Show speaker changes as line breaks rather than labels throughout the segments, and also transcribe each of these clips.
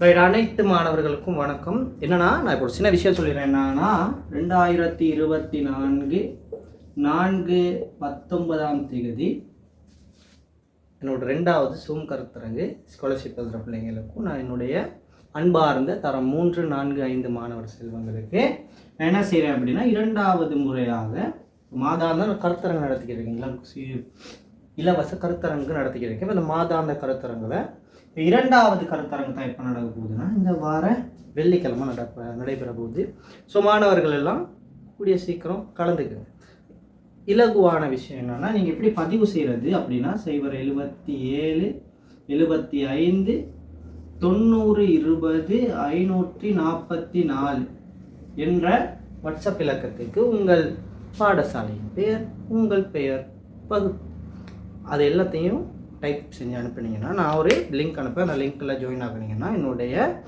Right அனைத்து மாணவர்களுக்கும் வணக்கம். என்னன்னா நான் இப்போ ஒரு சின்ன விஷயம் சொல்லிடுறேன். என்னன்னா ரெண்டாயிரத்தி இருபத்தி நான்கு நான்கு பத்தொன்பதாம் தேதி என்னோட ரெண்டாவது சூம் கருத்தரங்கு ஸ்காலர்ஷிப் எழுதுகிற பிள்ளைங்களுக்கும் நான் என்னுடைய அன்பார்ந்த தரம் மூன்று நான்கு ஐந்து மாணவர் செல்வங்களுக்கு நான் என்ன செய்கிறேன் அப்படின்னா இரண்டாவது முறையாக மாதாந்த கருத்தரங்கு நடத்திக்கிறீங்களா சி- இலவச கருத்தரங்கு நடத்திக்கிறேன் இப்போ இந்த மாதாந்த கருத்தரங்கில் இப்போ இரண்டாவது கருத்தரங்கு தான் எப்போ நடக்க போகுதுன்னா இந்த வார வெள்ளிக்கிழமை நடப்ப நடைபெற போகுது. ஸோ மாணவர்கள் எல்லாம் கூடிய சீக்கிரம் கலந்துக்குங்க. இலகுவான விஷயம் என்னென்னா நீங்கள் எப்படி பதிவு செய்கிறது அப்படின்னா சைபர் எழுபத்தி ஏழு எழுபத்தி ஐந்து தொண்ணூறு இருபது ஐநூற்றி நாற்பத்தி நாலு என்ற வாட்ஸ்அப் இலக்கத்துக்கு உங்கள் பாடசாலையின் பெயர் உங்கள் பெயர் பகு அது எல்லாத்தையும் டைப் செஞ்சு அனுப்புனீங்கன்னா நான் ஒரு லிங்க் அனுப்பேன் அந்த லிங்க்கில் ஜாயின் ஆகுனீங்கன்னா என்னுடைய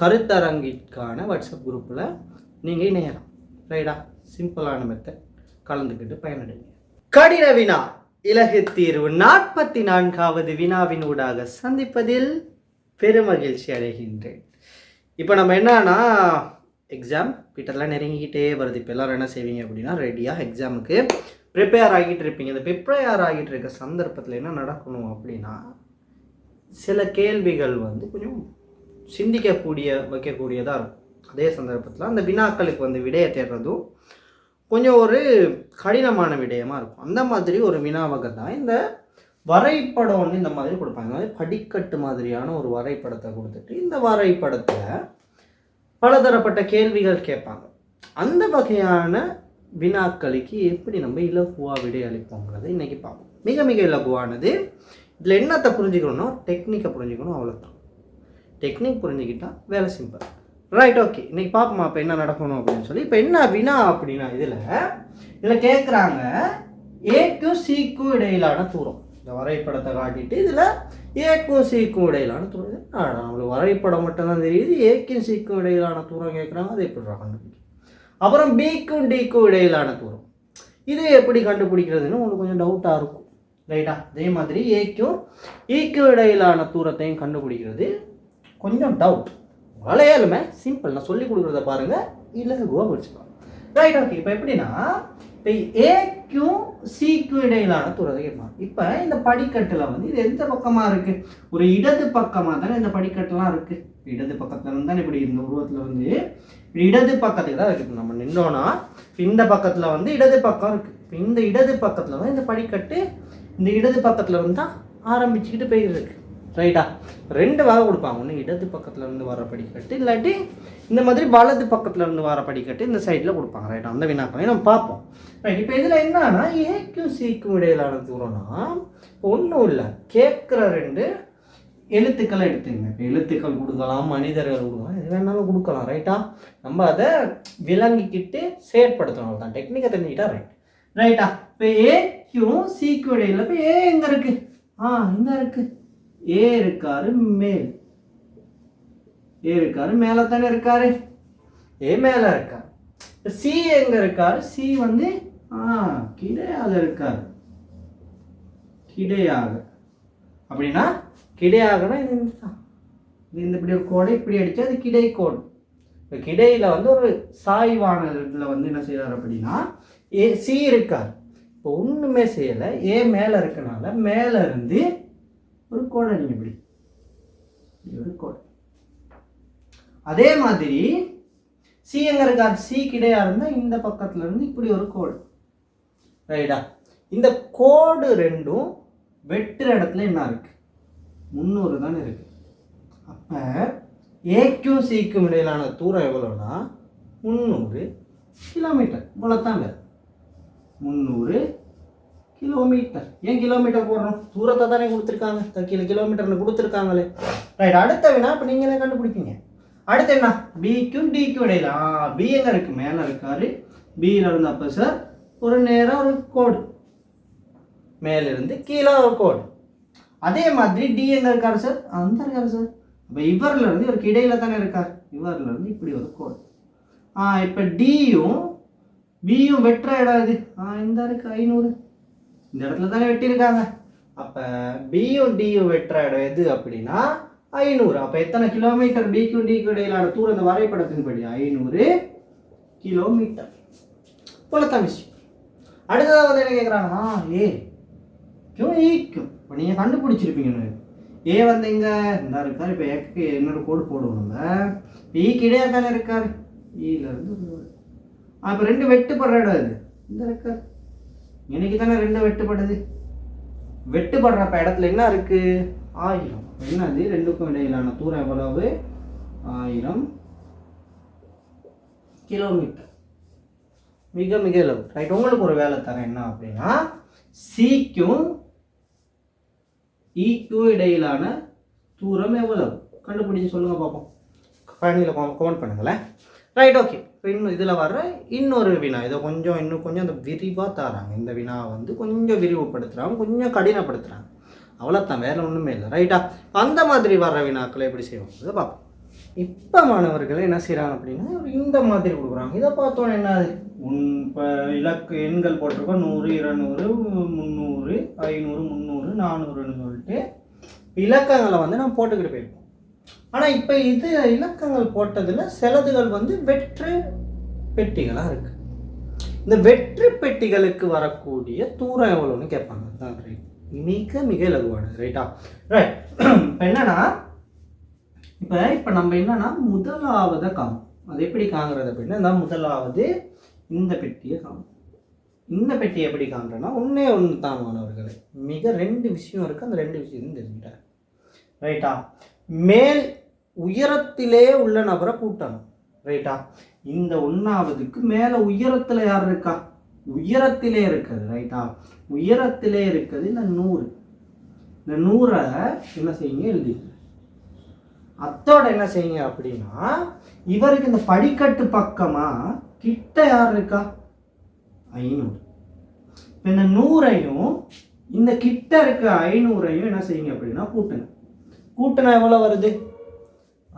கருத்தரங்கிற்கான வாட்ஸ்அப் குரூப்பில் நீங்கள் இணையலாம். ரைடா சிம்பிளான மெத்தட் கலந்துக்கிட்டு பயனடைங்க. கடின வினா. இலகு தீர்வு. நாற்பத்தி நான்காவது வினாவினூடாக சந்திப்பதில் பெருமகிழ்ச்சி அடைகின்றேன். இப்போ நம்ம என்னன்னா எக்ஸாம் கிட்டலாம் நெருங்கிக்கிட்டே வருது. இப்போ எல்லாரும் என்ன செய்வீங்க அப்படின்னா ரெடியாக எக்ஸாமுக்கு ப்ரிப்பேர் ஆகிட்டு இருப்பீங்க இந்த ப்ரிப்பேர் ஆகிட்டு இருக்க சந்தர்ப்பத்தில் என்ன நடக்கணும் அப்படின்னா சில கேள்விகள் வந்து கொஞ்சம் சிந்திக்கக்கூடிய வைக்கக்கூடியதாக இருக்கும். அதே சந்தர்ப்பத்தில் அந்த வினாக்களுக்கு வந்து விடையை தேடுறதும் கொஞ்சம் ஒரு கடினமான விடயமாக இருக்கும். அந்த மாதிரி ஒரு வினாவகை தான் இந்த வரைபடம் வந்து இந்த மாதிரி கொடுப்பாங்க. அதாவது படிக்கட்டு மாதிரியான ஒரு வரைபடத்தை கொடுத்துட்டு இந்த வரைபடத்தில் பலதரப்பட்ட கேள்விகள் கேட்பாங்க. அந்த வகையான வினாக்களுக்கு எப்படி நம்ம இலகுவாக விடை அளிப்போங்கிறத இன்றைக்கி பார்ப்போம். மிக மிக இலகுவானது. இதில் என்னத்தை புரிஞ்சுக்கணும்னா டெக்னிக்கை புரிஞ்சுக்கணும் அவ்வளோதான் டெக்னிக் புரிஞ்சுக்கிட்டால் வேலை சிம்பிள் ரைட் ஓகே இன்றைக்கி பார்ப்போமா இப்போ என்ன நடக்கணும் அப்படின்னு சொல்லி. இப்போ என்ன வினா அப்படின்னா இதில் இதில் கேட்குறாங்க ஏக்கும் சிக்கும் இடையிலான தூரம். இந்த வரைபடத்தை காட்டிட்டு இதில் ஏக்கும் சிக்கும் இடையிலான தூரம். இது நம்மளுக்கு வரைபடம் மட்டும்தான் தெரியுது. ஏக்கும் சிக்கும் இடையிலான தூரம் கேட்குறாங்க அது எப்படி கண்டுபிடிக்கும் அப்புறம் பிக்கும் டிக்கும் இடையிலான தூரம். இது எப்படி கண்டுபிடிக்கிறதுன்னு உங்களுக்கு கொஞ்சம் டவுட்டாக இருக்கும். ரைட்டா அதே மாதிரி ஏக்கும் ஈக்கும் e இடையிலான தூரத்தையும் கண்டுபிடிக்கிறது கொஞ்சம் டவுட் வளையாலுமே சிம்பிள் நான் சொல்லி கொடுக்குறத பாருங்கள் இலகுவாக படிச்சுக்கலாம் ரைட் ஓகே இப்போ எப்படின்னா இப்போ ஏக்கும் சிக்கும் இடையிலான தூரத்தை கேட்பாங்க. இப்போ இந்த படிக்கட்டில் வந்து இது எந்த பக்கமாக இருக்குது ஒரு இடது பக்கமாக தானே இந்த படிக்கட்டுலாம் இருக்குது இடது பக்கத்துல இருந்தால் இப்படி இந்த உருவத்தில் வந்து இடது பக்கத்துக்கு தான் இருக்குது நம்ம நின்றோன்னா இந்த பக்கத்தில் வந்து இடது பக்கம் இருக்குது இந்த இடது பக்கத்தில் தான் இந்த படிக்கட்டு இந்த இடது பக்கத்தில் இருந்து தான் ஆரம்பிச்சுக்கிட்டு போயிருக்கு. ரைட்டா ரெண்டு வகை கொடுப்பாங்க. ஒன்று இடது பக்கத்தில் இருந்து வர படிக்கட்டு இல்லாட்டி இந்த மாதிரி வலது பக்கத்தில் இருந்து வர படிக்கட்டு இந்த சைடில் கொடுப்பாங்க. ரைட்டா அந்த வினாக்களையும் நம்ம பார்ப்போம். ரைட் இப்போ இதில் என்னன்னா ஏக்கும் சிக்கும் இடையிலான தூரம்னா ஒன்றும் இல்லை. கேட்குற ரெண்டு எழுத்துக்களை எடுத்துங்க இப்போ எழுத்துக்கள் கொடுக்கலாம் மனிதர்கள் கொடுக்கலாம் எது வேணாலும் கொடுக்கலாம் ரைட்டா நம்ம அதை விளங்கிக்கிட்டு செயற்படுத்தணும் தான் டெக்னிக்கை தெரிஞ்சுக்கிட்டா ரைட் ரைட்டா இப்போ ஏக்கும் சிக்கும் இடையில இப்போ ஏ எங்கே இருக்கு? ஆ இந்த இருக்கு. ஏ இருக்காரு மேல். ஏ இருக்காரு மேலே தானே இருக்காரு? ஏ மேலே இருக்காரு. சி எங்க இருக்காரு? சி வந்து ஆ கிடையாக இருக்காரு. கிடையாக அப்படின்னா கிடையாகனா இது இந்த தான். இது இந்த இப்படி ஒரு கோடை இப்படி அடித்தா அது கிடை கோடு இப்போ கிடையில வந்து ஒரு சாய்வான இதில் வந்து என்ன செய்கிறார் அப்படின்னா ஏ சி இருக்கார். இப்போ ஒன்றுமே செய்யலை. ஏ மேலே இருக்கனால மேலே இருந்து ஒரு கோடை நீங்கள் இப்படி. ஒரு கோடை. அதே மாதிரி சி எங்க இருக்கார்? சி கிடையா இருந்தால் இந்த பக்கத்துல இருந்து இப்படி ஒரு கோடு. ரைடா இந்த கோடு ரெண்டும் வெட்டுற இடத்துல என்ன இருக்கு? முந்நூறு தானே இருக்குது அப்போ ஏக்கும் சிக்கும் இடையிலான தூரம் எவ்வளோனா முந்நூறு கிலோமீட்டர் இவ்வளோத்தாங்க முந்நூறு கிலோமீட்டர் ஏன் கிலோமீட்டர் போடுறோம்? தூரத்தை தானே கொடுத்துருக்காங்க. த- கிலோமீட்டரில் கிலோமீட்டர்னு கொடுத்துருக்காங்களே. ரைட் அடுத்த வினா இப்போ நீங்களே கண்டுபிடிப்பீங்க? அடுத்து என்ன? பிக்கும் டிக்கும் இடையில? பி எங்கே இருக்கு? மேலே இருக்காரு பியில் இருந்தப்போ சார் ஒரு நேரம் ஒரு கோடு. மேலிருந்து கீழே ஒரு கோடு. அதே மாதிரி டி எங்கே இருக்கார் சார் அந்த இருக்கார் சார் இப்போ இவர்லேருந்து இவருக்கு இடையில தானே இருக்கார். இவர்லேருந்து இப்படி ஒரு கோடு ஆ இப்போ டியும் பியும் வெட்டுற இடம் இது ஆ இந்த இருக்கு ஐநூறு. இந்த இடத்துல தானே வெட்டியிருக்காங்க. அப்போ பியும் டியும் வெட்டுற இடம் எது அப்படின்னா ஐநூறு. அப்போ எத்தனை கிலோமீட்டர் டிக்கும் டிக்கு இடையிலான தூரம்? இந்த வரைபடத்தின்படி ஐநூறு கிலோமீட்டர் போலத்தான் விஷயம். அடுத்ததாக வந்து என்ன கேட்குறாங்கன்னா ஏ கியூ ஈக்கும் e, இப்போ நீங்கள் கண்டுபிடிச்சிருப்பீங்கன்னு. ஏ வந்து இங்கே இந்தா இருக்கார் இப்போ ஏக்கு என்னோட கோடு போடுவோம் நம்ம. ஈக்கு e இடையாக தானே இருக்கார். ஈலேருந்து e அப்போ ரெண்டு வெட்டுப்படுற இடம் அது இந்த இருக்கார். எனக்கு தானே ரெண்டு வெட்டுப்படுது? வெட்டுப்படுறப்ப இடத்துல என்ன இருக்குது ஆயிரம். என்னது? ரெண்டுக்கும் இடையிலான தூரம் எவ்வளவு? ஆயிரம் கிலோமீட்டர் மிக மிக இலவு ரைட் உங்களுக்கு ஒரு வேலை தரேன். என்ன அப்படின்னா சிக்கும் ஈக்கும் இடையிலான தூரம் எவ்வளவு? கண்டுபிடிச்சு சொல்லுங்கள் பார்ப்போம் பயணியில் கமெண்ட் பண்ணுங்களேன் ரைட் ஓகே இப்போ இன்னும் இதில் வர்ற இன்னொரு வினா. இதை கொஞ்சம் இன்னும் கொஞ்சம் அந்த விரிவாக தராங்க. இந்த வினா வந்து கொஞ்சம் விரிவுபடுத்துகிறாங்க கொஞ்சம் கடினப்படுத்துகிறாங்க அவ்வளோத்தான் வேற ஒன்றுமே இல்லை. ரைட்டா அந்த மாதிரி வர்ற வினாக்களை எப்படி செய்வாங்க பார்ப்போம் இப்போ மாணவர்கள் என்ன செய்கிறாங்க அப்படின்னா இந்த மாதிரி கொடுக்குறாங்க. இதை பார்த்தோன்னே என்ன உன் இப்போ இலக்கு எண்கள் போட்டிருக்கோம். நூறு இருநூறு முந்நூறு ஐநூறு முந்நூறு நானூறுன்னு சொல்லிட்டு இலக்கங்களை வந்து நம்ம போட்டுக்கிட்டு போயிருக்கோம் ஆனால் இப்போ இது இலக்கங்கள் போட்டதில் சிலதுகள் வந்து வெற்று பெட்டிகளாக இருக்குது இந்த வெற்று பெட்டிகளுக்கு வரக்கூடிய தூரம் எவ்வளோன்னு கேட்பாங்க. தான் ரைட் மிக மிக இலகுவானது. ரைட்டா ரைட் இப்போ என்னன்னா இப்போ இப்போ நம்ம என்னன்னா முதலாவதை காணும் அது எப்படி காங்கிறது அப்படின்னா இந்த முதலாவது இந்த பெட்டியை காணும் இந்த பெட்டி எப்படி காண்றேன்னா ஒன்றே ஒன்று தான் மாணவர்களே. மிக ரெண்டு விஷயம் இருக்குது அந்த ரெண்டு விஷயம் தெரிஞ்சுட்டார் ரைட்டா? மேல் உயரத்திலே உள்ள நபரை கூட்டணும். ரைட்டா? இந்த ஒன்றாவதுக்கு மேலே உயரத்தில் யார் இருக்கா? உயரத்திலே இருக்குது ரைட்டா? உயரத்திலே இருக்குது இந்த நூறு. இந்த நூறை என்ன செய்யுங்க? எழுதி அத்தோட என்ன செய்யுங்க அப்படின்னா இவருக்கு இந்த படிக்கட்டு பக்கமாக கிட்ட யார் இருக்கா? ஐநூறு. இப்போ இந்த நூறையும் இந்த கிட்ட இருக்க ஐநூறையும் என்ன செய்யுங்க அப்படின்னா கூட்டுங்க. கூட்டினா எவ்வளோ வருது?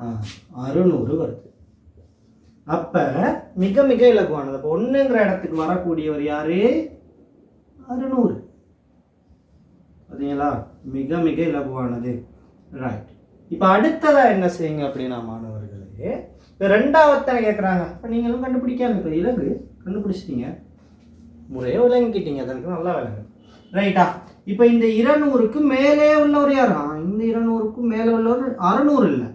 ஆ அறுநூறு வருது. அப்போ மிக மிக இலகுவானது. அப்போ ஒன்றுங்கிற இடத்துக்கு வரக்கூடியவர் யாரு? அறுநூறு. பார்த்தீங்களா மிக மிக இலகுவானது. ரைட் இப்போ அடுத்ததாக என்ன செய்யுங்க அப்படின்னா மாணவர்களே இப்போ ரெண்டாவத்தனை கேட்குறாங்க இப்போ நீங்களும் கண்டுபிடிக்காம இப்போ இலகு கண்டுபிடிச்சிட்டீங்க. முறையே விளங்கிக்கிட்டீங்க அதற்கு நல்லா விளங்கு. ரைட்டா? இப்போ இந்த இருநூறுக்கு மேலே உள்ளவர் யாரா? இந்த இருநூறுக்கும் மேலே உள்ளவர் அறநூறு இல்லை.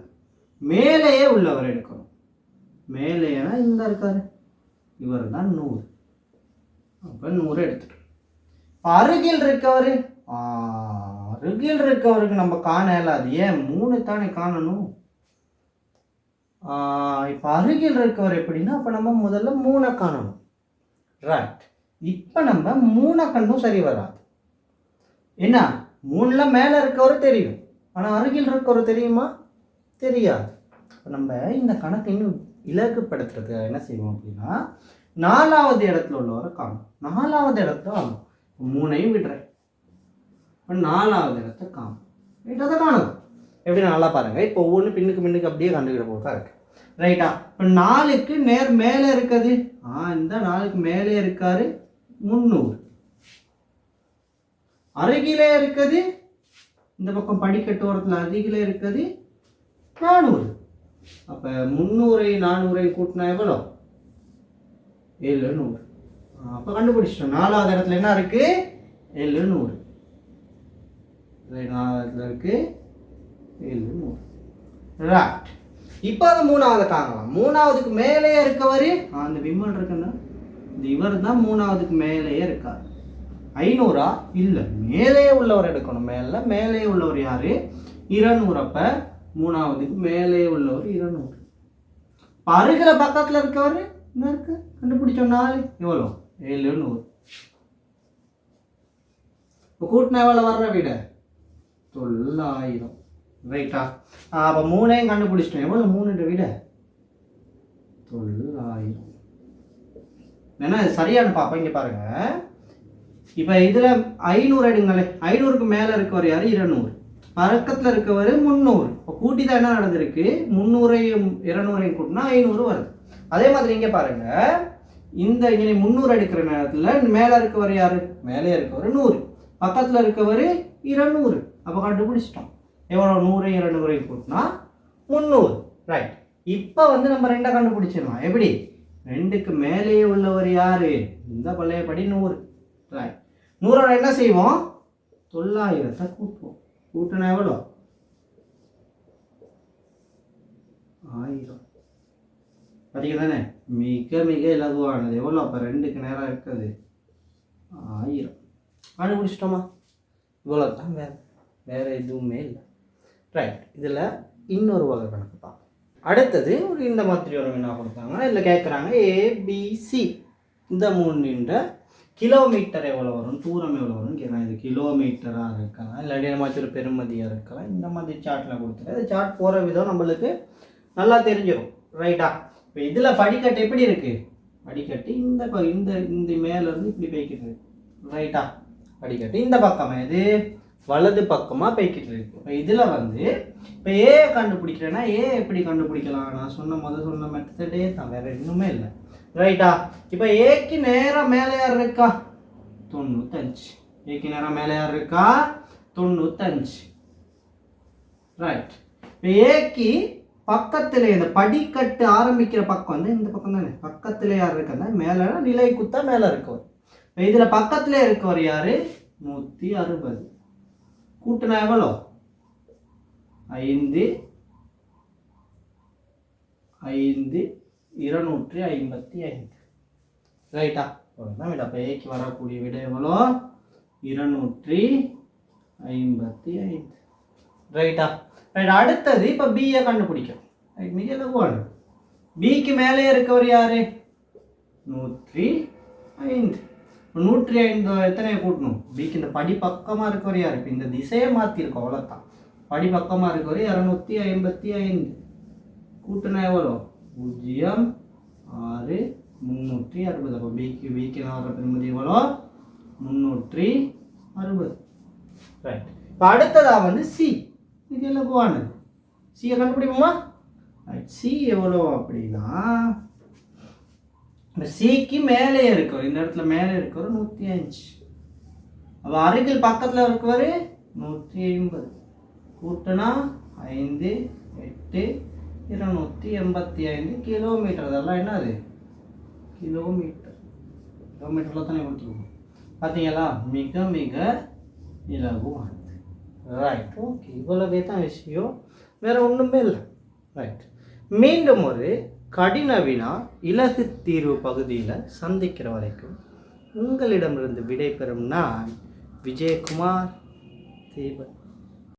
மேலேயே உள்ளவர் எடுக்கணும். மேலேனா இந்த இருக்காரு. இவர் தான் நூறு. அப்போ நூறு எடுத்துட்டு அருகில் இருக்கவர்? அருகில் இருக்கவருக்கு நம்ம காண இயலாது. ஏன்? மூணு தானே காணணும். இப்போ அருகில் இருக்கவர் எப்படின்னா அப்போ நம்ம முதல்ல மூணை காணணும். ரைட் இப்போ நம்ம மூணை கண்டும் சரி வராது. என்ன? மூணில் மேலே இருக்கவர் தெரியும். ஆனால் அருகில் இருக்கவர் தெரியுமா? தெரியாது. இப்போ நம்ம இந்த கணக்கு இன்னும் இலக்குப்படுத்துறது என்ன செய்வோம் அப்படின்னா நாலாவது இடத்துல உள்ளவரை காணும் நாலாவது இடத்துல ஆகும் மூணையும் விடுறேன். இப்போ நாலாவது இடத்த காணும். ரைட் அதை காணும் எப்படி நல்லா பாருங்க. இப்போ ஒவ்வொன்று பின்னுக்கு பின்னுக்கு அப்படியே கண்டுக்கிற போது தான் இருக்கு ரைட்டா இப்போ நாலுக்கு நேர் மேலே இருக்குது ஆ இந்த நாலுக்கு மேலே இருக்காரு முந்நூறு. அருகிலே இருக்குது இந்த பக்கம் படிக்கட்டு ஓரத்தில் அருகிலே இருக்குது நானூறு. அப்போ முந்நூறை நானூறை கூட்டினா எவ்வளோ? ஏழு நூறு அப்போ கண்டுபிடிச்சிட்டோம். நாலாவது இடத்துல என்ன இருக்குது ஏழு நூறு நாலாவதுல இருக்குது ஏழு மூணு ரைட் இப்போ அது மூணாவது காணலாம் மூணாவதுக்கு மேலேயே இருக்கவர்? அந்த விமல் இருக்குன்னா? இந்த இவர் தான் மூணாவதுக்கு மேலேயே இருக்கார். ஐநூறா? இல்லை மேலே உள்ளவர் எடுக்கணும். மேலே மேலே உள்ளவர் யார்? இருநூறு. மூணாவதுக்கு மேலே உள்ளவர் இருநூறு. பருகிற பக்கத்தில் இருக்கவர்? என்ன இருக்கு. கண்டுபிடிச்சோம் நாலு. எவ்வளோ எழுநூறு. இப்போ கூட்டினா எவ்வளோ வர்ற வீடு? தொள்ளாயிரம். ரைட்டா அப்போ மூணையும் கண்டுபிடிச்சிட்டோம். எவ்வளோ மூணுன்ற விட? தொள்ளாயிரம். ஏன்னா சரியான பாப்பா இங்கே பாருங்க. இப்போ இதில் ஐநூறு எடுங்களேன் ஐநூறுக்கு மேலே இருக்கவர் யார்? இருநூறு. பறக்கத்தில் இருக்கவர் முந்நூறு. இப்போ கூட்டி தான் என்ன நடந்திருக்கு முந்நூறையும் இருநூறையும் கூட்டினா ஐநூறு வருது. அதே மாதிரி இங்கே பாருங்க. இந்த இங்கே முந்நூறு எடுக்கிற நேரத்தில் மேலே இருக்கவர் யார்? மேலே இருக்கவர் நூறு. பக்கத்தில் இருக்கவர் இருநூறு. அப்போ கண்டுபிடிச்சிட்டோம். எவ்வளோ நூறு இரண்டு நூறையும் கூட்டினா முந்நூறு. ரைட் இப்போ வந்து நம்ம ரெண்டை கண்டுபிடிச்சிடலாம். எப்படி? ரெண்டுக்கு மேலேயே உள்ளவர் யார்? இந்த பழையபடி நூறு. ரைட் நூறோட என்ன செய்வோம்? தொள்ளாயிரத்தை கூட்டுவோம். கூட்டினா எவ்வளோ ஆயிரம். படிக்க தானே மிக மிக இலகுவானது. எவ்வளோ அப்போ ரெண்டுக்கு நேரம் இருக்குது. ஆயிரம். கண்டுபிடிச்சிட்டோமா? இவ்வளோ தான் வேறு வேறு எதுவுமே இல்லை. ரைட் இதில் இன்னொரு வகை கணக்கு பார்ப்போம். அடுத்தது ஒரு இந்த மாதிரி ஒரு வினா கொடுத்தாங்க. இதில் கேட்குறாங்க ஏபிசி இந்த மூணுன்ற கிலோமீட்டர் எவ்வளோ வரும்? தூரம் எவ்வளோ வரும்? கேட்குறாங்க இது கிலோமீட்டராக இருக்கலாம். இல்லாட்டி இந்த மாதிரி ஒரு பெருமதியாக இருக்கலாம். இந்த மாதிரி சார்ட்லாம் கொடுத்துரு இந்த சார்ட் போகிற விதம் நம்மளுக்கு நல்லா தெரிஞ்சிடும் ரைட்டா இப்போ இதில் படிக்கட்டு எப்படி இருக்குது படிக்கட்டு இந்த ப- இந்த இந்த மேலேருந்து இப்படி போய்க்கிட்டு ரைட்டா படிக்கட்டு இந்த பக்கம் இது வலது பக்கமாக போய்கிட்டு இருக்கும் இப்போ இதில் வந்து இப்போ ஏ கண்டுபிடிக்கிறேன்னா ஏ எப்படி கண்டுபிடிக்கலாம்? நான் சொன்ன முதல் சொன்ன மெத்தடே தான் வேற இன்னுமே இல்லை. ரைட்டா இப்போ ஏக்கு நேராக மேலே யார் இருக்கா? தொண்ணூத்தஞ்சு. ஏக்கு நேராக மேலே யார் இருக்கா? தொண்ணூத்தஞ்சு. ரைட் இப்போ ஏக்கு பக்கத்தில் இந்த படிக்கட்டு ஆரம்பிக்கிற பக்கம் வந்து இந்த பக்கம் தானே? பக்கத்தில் யார் இருக்கா? மேலே நிலை குத்தா மேலே இருக்கவர். இப்போ இதில் பக்கத்துல இருக்கவர் யார்? நூற்றி அறுபது. கூட்டினா எவ்வளோ? ஐந்து. ஐந்து இருநூற்றி ஐம்பத்தி ஐந்து. ரைட்டா அவ்வளோதான் விட அப்போ ஏக்கு வரக்கூடிய விட எவ்வளோ? இருநூற்றி ஐம்பத்தி ஐந்து. ரைட்டா ரைட் அடுத்தது இப்போ பிஏ கண்டுபிடிக்கும். ரைட் மிக லகுவானது பிக்கு மேலே இருக்கவர் யாரு? நூற்றி ஐந்து. நூற்றி ஐந்து எத்தனை கூட்டணும்? பிக்கு இந்த படி பக்கமாக இருக்கிற யார்? இப்போ இந்த திசையை மாற்றிருக்கோம் அவ்வளோதான் படி பக்கமாக இருக்கவர் இரநூத்தி ஐம்பத்தி ஐந்து. கூட்டினா எவ்வளோ பூஜ்ஜியம் ஆறு முந்நூற்றி அறுபது. அப்போ பிக்கு பிக்கு வர பெருமதி எவ்வளோ முந்நூற்றி அறுபது. ரைட் இப்போ அடுத்ததாக வந்து சி இது இலகுவானது சியை கண்டுபிடிப்போமா? சி எவ்வளோ அப்படின்னா இந்த சிக்கு மேலே இருக்கவர் இந்த இடத்துல மேலே இருக்கவர் நூற்றி அஞ்சு. அப்போ அருகில் பக்கத்தில் இருக்கவர் நூற்றி ஐம்பது. கூட்டினா ஐந்து எட்டு இருநூற்றி எண்பத்தி ஐந்து கிலோமீட்டர் அதெல்லாம் என்னது? கிலோமீட்டர் கிலோமீட்டரில் தானே கொடுத்துருக்கோம். பார்த்தீங்களா? மிக மிக இலகுவானது. ரைட் ஓகே இவ்வளவே தான் விஷயம். வேறு ஒன்றுமே இல்லை. ரைட் மீண்டும் ஒரு கடின வினா இலகு தீர்வு பகுதியில் சந்திக்கிற வரைக்கும் உங்களிடமிருந்து விடைபெறும் நான் விஜயகுமார் தீபன்